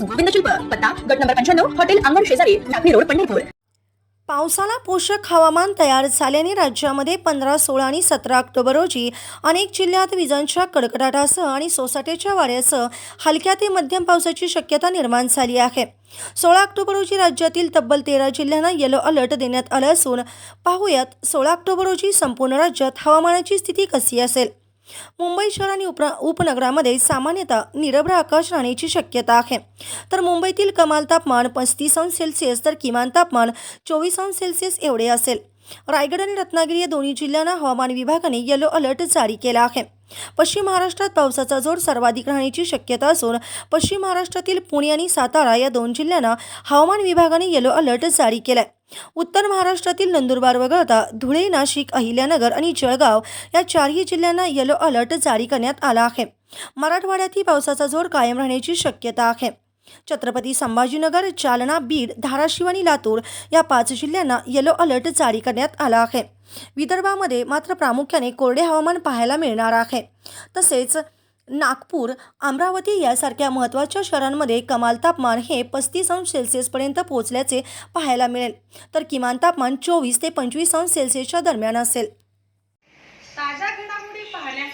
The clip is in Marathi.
गोविंद शिल्प पत्ता गट नंबर पंच्याण्णव हॉटेल अंगण शेजारी नागरी रोड पंढरपूर. पावसाला पोषक हवामान तयार झाल्याने राज्यामध्ये पंधरा सोळा आणि सतरा ऑक्टोबर रोजी अनेक जिल्ह्यात विजांच्या कडकडाटासह आणि सोसाट्याच्या वाऱ्यासह हलक्या ते मध्यम पावसाची शक्यता निर्माण झाली आहे. सोळा ऑक्टोबर रोजी राज्यातील तब्बल तेरा जिल्ह्यांना येलो अलर्ट देण्यात आलं असून पाहूयात सोळा ऑक्टोबर रोजी संपूर्ण राज्यात हवामानाची स्थिती कशी असेल? मुंबई शहर आणि उपरा उपनगरामध्ये सामान्यतः निरभ्र आकाश राहण्याची शक्यता आहे. तर मुंबईतील कमाल तापमान पस्तीस अंश सेल्सिअस तर किमान तापमान चोवीस अंश सेल्सिअस एवढे असेल. रायगड आणि रत्नागिरी या दोन्ही जिल्ह्यांना हवामान विभागाने येलो अलर्ट जारी केला आहे. पश्चिम महाराष्ट्रात पावसाचा जोर सर्वाधिक राहण्याची शक्यता असून पश्चिम महाराष्ट्रातील पुणे आणि सातारा या दोन जिल्ह्यांना हवामान विभागाने येलो अलर्ट जारी केलाय. उत्तर महाराष्ट्रातील नंदुरबार वगळता धुळे नाशिक अहिल्यानगर आणि जळगाव या चारही जिल्ह्यांना येलो अलर्ट जारी करण्यात आला आहे. मराठवाड्यातही पावसाचा जोर कायम राहण्याची शक्यता आहे. छत्रपती संभाजीनगर जालना बीड धाराशिव आणि लातूर या पाच जिल्ह्यांना येलो अलर्ट जारी करण्यात आला आहे. विदर्भामध्ये मात्र प्रामुख्याने कोरडे हवामान पाहायला मिळणार आहे. तसेच नागपूर अमरावती यासारख्या महत्त्वाच्या शहरांमध्ये कमाल तापमान हे पस्तीस अंश सेल्सिअसपर्यंत पोहोचल्याचे पाहायला मिळेल. तर किमान तापमान चोवीस ते पंचवीस अंश सेल्सिअसच्या दरम्यान असेल.